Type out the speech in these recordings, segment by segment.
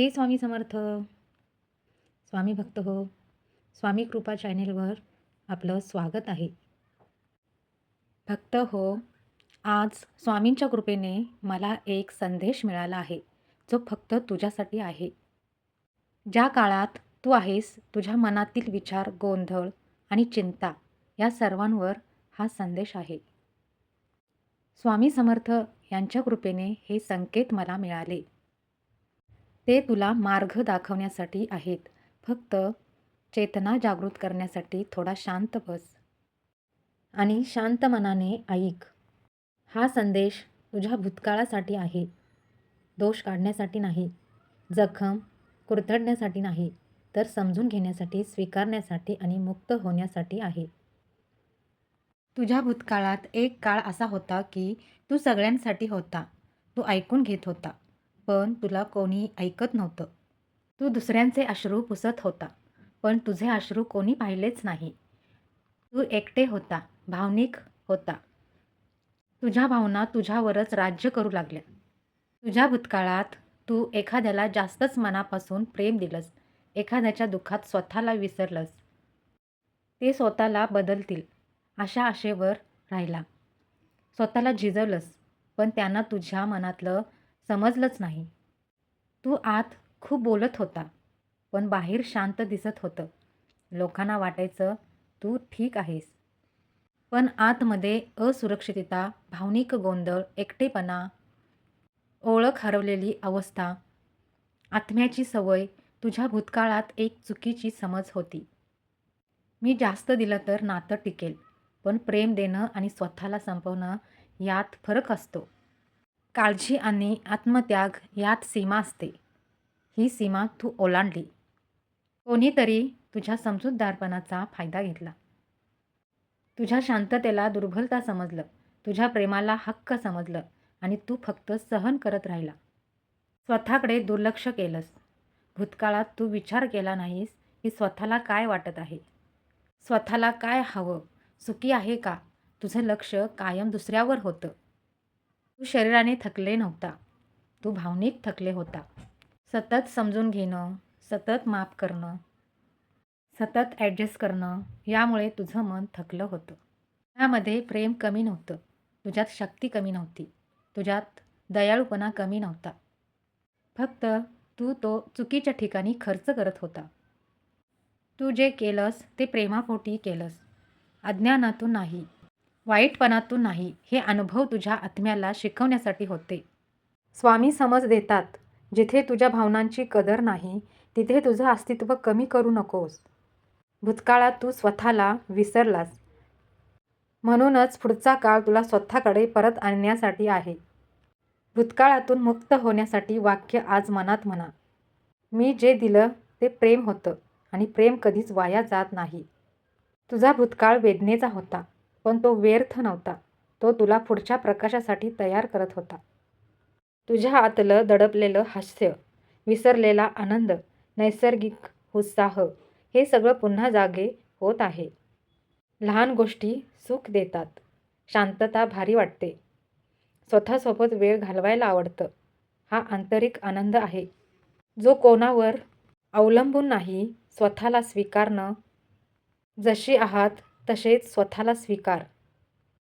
श्री स्वामी समर्थ. स्वामी भक्त हो. स्वामी कृपा चॅनेलवर आपलं स्वागत आहे. भक्त हो आज स्वामींच्या कृपेने मला एक संदेश मिळाला आहे जो फक्त तुझ्यासाठी आहे. ज्या काळात तू आहेस तुझ्या मनातील विचार गोंधळ आणि चिंता या सर्वांवर हा संदेश आहे. स्वामी समर्थ यांच्या कृपेने हे संकेत मला मिळाले. ते तुला मार्ग दाखवण्यासाठी आहेत. फक्त चेतना जागृत करण्यासाठी थोडा शांत बस. आणि शांत मनाने ऐक. हा संदेश तुझ्या भूतकाळासाठी आहे. दोष काढण्यासाठी नाही. जखम कुरतडण्यासाठी नाही. तर समजून घेण्यासाठी स्वीकारण्यासाठी आणि मुक्त होण्यासाठी आहे. तुझ्या भूतकाळात एक काळ असा होता की तू सगळ्यांसाठी होता. तू ऐकून घेत होता. पण तुला कोणी ऐकत नव्हतं. तू दुसऱ्यांचे अश्रू पुसत होता पण तुझे अश्रू कोणी पाहिलेच नाही. तू एकटे होता भावनिक होता. तुझ्या भावना तुझ्यावरच राज्य करू लागल्या. तुझ्या भूतकाळात तू एखाद्याला जास्तच मनापासून प्रेम दिलंस एखाद्याच्या दुःखात स्वतःला विसरलंस. ते स्वतःला बदलतील अशा आशेवर राहिला. स्वतःला झिजवलंस पण त्यांना तुझ्या मनातलं समजलंच नाही. तू आत खूप बोलत होता पण बाहेर शांत दिसत होतं. लोकांना वाटायचं तू ठीक आहेस. पण आतमध्ये असुरक्षितता भावनिक गोंधळ एकटेपणा ओळख हरवलेली अवस्था आत्म्याची सवय तुझ्या भूतकाळात एक चुकीची समज होती. मी जास्त दिलं तर नातं टिकेल पण प्रेम देणं आणि स्वतःला संपवणं यात फरक असतो. काळजी आणि आत्मत्याग यात सीमा असते. ही सीमा तू ओलांडली. कोणीतरी तुझ्या समजूतदारपणाचा फायदा घेतला. तुझ्या शांततेला दुर्बलता समजलं. तुझ्या प्रेमाला हक्क समजलं आणि तू फक्त सहन करत राहिला. स्वतःकडे दुर्लक्ष केलंस. भूतकाळात तू विचार केला नाहीस की स्वतःला काय वाटत आहे. स्वतःला काय हवं? सुखी आहे का? तुझं लक्ष कायम दुसऱ्यावर होतं. तू शरीराने थकले नव्हता. तू भावनिक थकले होता. सतत समजून घेणं सतत माफ करणं सतत ॲडजस्ट करणं यामुळे तुझं मन थकलं होतं. त्यामध्ये प्रेम कमी नव्हतं. तुझ्यात शक्ती कमी नव्हती. तुझ्यात दयाळूपणा कमी नव्हता. फक्त तू तो चुकीच्या ठिकाणी खर्च करत होता. तू जे केलंस ते प्रेमापोटी केलंस. अज्ञानातून नाही. वाईटपणातून नाही हे अनुभव तुझ्या आत्म्याला शिकवण्यासाठी होते. स्वामी समज देतात जिथे तुझ्या भावनांची कदर नाही तिथे तुझं अस्तित्व कमी करू नकोस. भूतकाळात तू स्वतःला विसरलास. म्हणूनच पुढचा काळ तुला स्वतःकडे परत आणण्यासाठी आहे. भूतकाळातून मुक्त होण्यासाठी वाक्य आज मनात म्हणा. मी जे दिलं ते प्रेम होतं आणि प्रेम कधीच वाया जात नाही. तुझा भूतकाळ वेदनेचा होता. पण तो व्यर्थ नव्हता. तो तुला पुढच्या प्रकाशासाठी तयार करत होता. तुझ्या आतलं दडपलेलं हास्य विसरलेला आनंद नैसर्गिक उत्साह हे सगळं पुन्हा जागे होत आहे. लहान गोष्टी सुख देतात. शांतता भारी वाटते. स्वतःसोबत वेळ घालवायला आवडतं. हा आंतरिक आनंद आहे. जो कोणावर अवलंबून नाही स्वतःला स्वीकारणं. जशी आहात तसेच स्वतःला स्वीकार.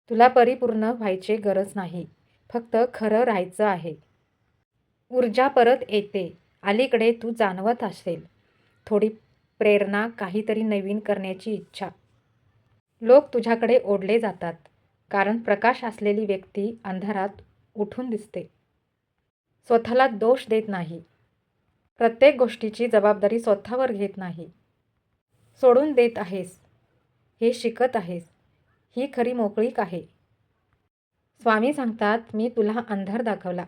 तुला परिपूर्ण व्हायची गरज नाही. फक्त खरं राहायचं आहे. ऊर्जा परत येते. अलीकडे तू जाणवत असेल. थोडी प्रेरणा काहीतरी नवीन करण्याची इच्छा. लोक तुझ्याकडे ओढले जातात. कारण प्रकाश असलेली व्यक्ती अंधारात उठून दिसते. स्वतःला दोष देत नाही. प्रत्येक गोष्टीची जबाबदारी स्वतःवर घेत नाही. सोडून देत आहेस. हे शिकत आहेस. ही खरी मोकळीक आहे. स्वामी सांगतात मी तुला अंधार दाखवला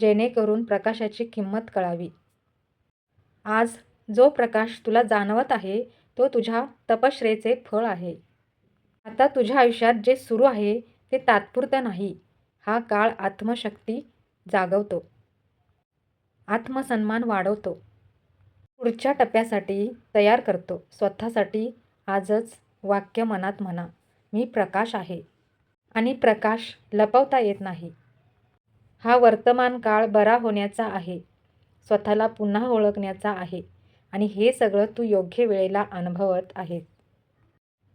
जेणेकरून प्रकाशाची किंमत कळावी. आज जो प्रकाश तुला जाणवत आहे तो तुझ्या तपश्रेचे फळ आहे. आता तुझ्या आयुष्यात जे सुरू आहे ते तात्पुरतं नाही. हा काळ आत्मशक्ती जागवतो. आत्मसन्मान वाढवतो. पुढच्या टप्प्यासाठी तयार करतो. स्वतःसाठी आजच वाक्य मनात म्हणा मी प्रकाश आहे. आणि प्रकाश लपवता येत नाही. हा वर्तमान काळ बरा होण्याचा आहे. स्वतःला पुन्हा ओळखण्याचा आहे. आणि हे सगळं तू योग्य वेळेला अनुभवत आहे.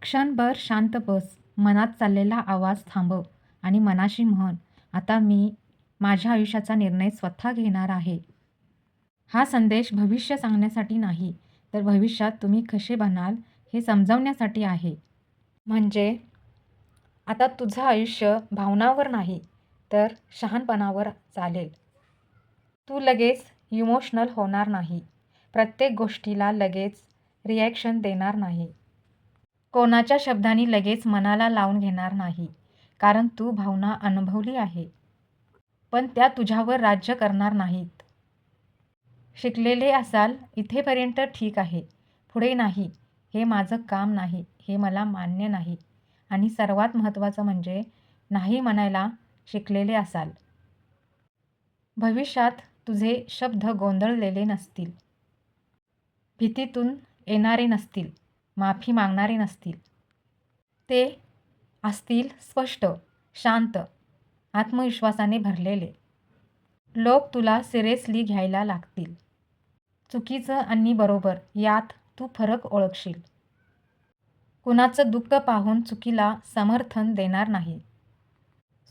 क्षणभर शांत बस. मनात चाललेला आवाज थांबव आणि मनाशी म्हण आता मी माझ्या आयुष्याचा निर्णय स्वतः घेणार आहे. हा संदेश भविष्य सांगण्यासाठी नाही तर भविष्यात तुम्ही कसे बनाल हे समजावण्यासाठी आहे. म्हणजे? आता तुझं आयुष्य भावनावर नाही तर शहाणपणावर चालेल. तू लगेच इमोशनल होणार नाही. प्रत्येक गोष्टीला लगेच रिॲक्शन देणार नाही. कोणाच्या शब्दांनी लगेच मनाला लावून घेणार नाही कारण तू भावना अनुभवली आहे. पण त्या तुझ्यावर राज्य करणार नाहीत. शिकलेले असाल इथेपर्यंत ठीक आहे. पुढे नाही. हे माझं काम नाही हे मला मान्य नाही. आणि सर्वात महत्त्वाचं म्हणजे नाही म्हणायला शिकलेले असाल. भविष्यात तुझे शब्द गोंधळलेले नसतील. भीतीतून येणारे नसतील माफी मागणारे नसतील. ते असतील स्पष्ट शांत आत्मविश्वासाने भरलेले. लोक तुला सिरियसली घ्यायला लागतील. चुकीचं आणि बरोबर यात तू फरक ओळखशील. कुणाचं दुःख पाहून चुकीला समर्थन देणार नाही.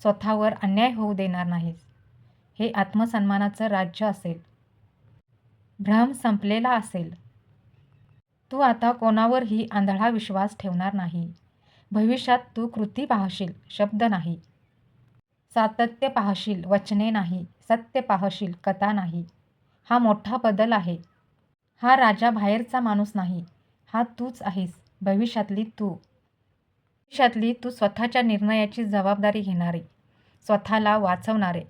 स्वतःवर अन्याय होऊ देणार नाहीस हे आत्मसन्मानाचं राज्य असेल. भ्रम संपलेला असेल. तू आता कोणावरही आंधळा विश्वास ठेवणार नाही. भविष्यात तू कृती पाहशील शब्द नाही. सातत्य पाहशील वचने नाही. सत्य पाहशील कथा नाही. हा मोठा बदल आहे. हा राजा बाहेरचा माणूस नाही. हा तूच आहेस. भविष्यातली तू. भविष्यातली तू स्वतःच्या निर्णयाची जबाबदारी घेणारे. स्वतःला वाचवणारे.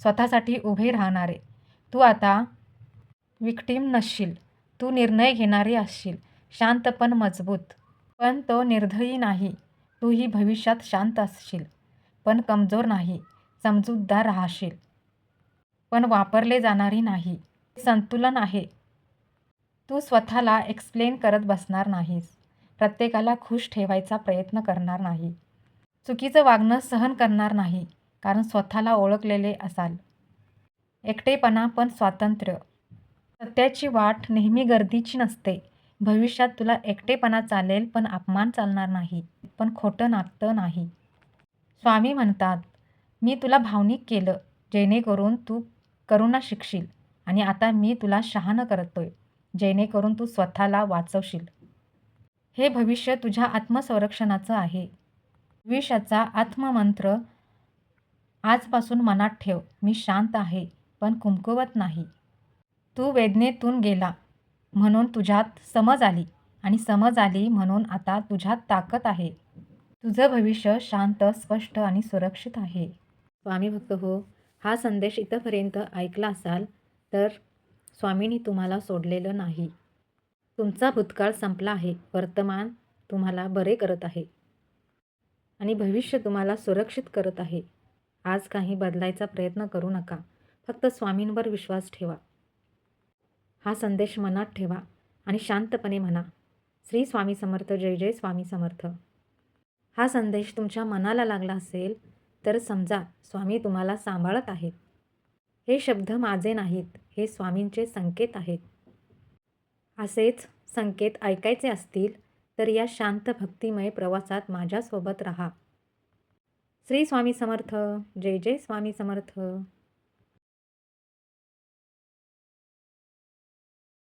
स्वतःसाठी उभे राहणारे. तू आता विक्टीम नसशील. तू निर्णय घेणारी असशील. शांत पण मजबूत. पण तो निर्धयी नाही. तूही भविष्यात शांत असशील. पण कमजोर नाही. समजूतदार राहशील. पण वापरले जाणारी नाही. संतुलन आहे. तू स्वतःला एक्सप्लेन करत बसणार नाहीस. प्रत्येकाला खुश ठेवायचा प्रयत्न करणार नाही. चुकीचं वागणं सहन करणार नाही कारण स्वतःला ओळखलेले असाल. एकटेपणा पण स्वातंत्र्य. सत्याची वाट नेहमी गर्दीची नसते. भविष्यात तुला एकटेपणा चालेल पण अपमान चालणार नाही. पण खोटं नातं नाही. स्वामी म्हणतात मी तुला भावनिक केलं जेणेकरून तू करुणा शिकशील आणि आता मी तुला शहाणं करतोय. जेणेकरून तू स्वतःला वाचवशील. हे भविष्य तुझ्या आत्मसंरक्षणाचं आहे. विषाचा आत्ममंत्र आजपासून मनात ठेव मी शांत आहे पण कुमकुवत नाही. तू वेदनेतून गेला म्हणून तुझ्यात समज आली आणि समज आली म्हणून आता तुझ्यात ताकद आहे. तुझं भविष्य शांत स्पष्ट आणि सुरक्षित आहे. स्वामी भक्त हो हा संदेश इथंपर्यंत ऐकला असाल तर स्वामींनी तुम्हाला सोडलेलं नाही. तुमचा भूतकाळ संपला आहे. वर्तमान तुम्हाला बरे करत आहे. आणि भविष्य तुम्हाला सुरक्षित करत आहे. आज काही बदलायचा प्रयत्न करू नका. फक्त स्वामींवर विश्वास ठेवा. हा संदेश मनात ठेवा आणि शांतपणे म्हणा श्री स्वामी समर्थ जय जय स्वामी समर्थ. हा संदेश तुमच्या मनाला लागला असेल तर समजा स्वामी तुम्हाला सांभाळत आहेत. हे शब्द माझे नाहीत हे स्वामींचे संकेत आहेत. असेच संकेत ऐकायचे असतील तर या शांत भक्तिमय प्रवासात माझ्यासोबत राहा. श्री स्वामी समर्थ जय जय स्वामी समर्थ.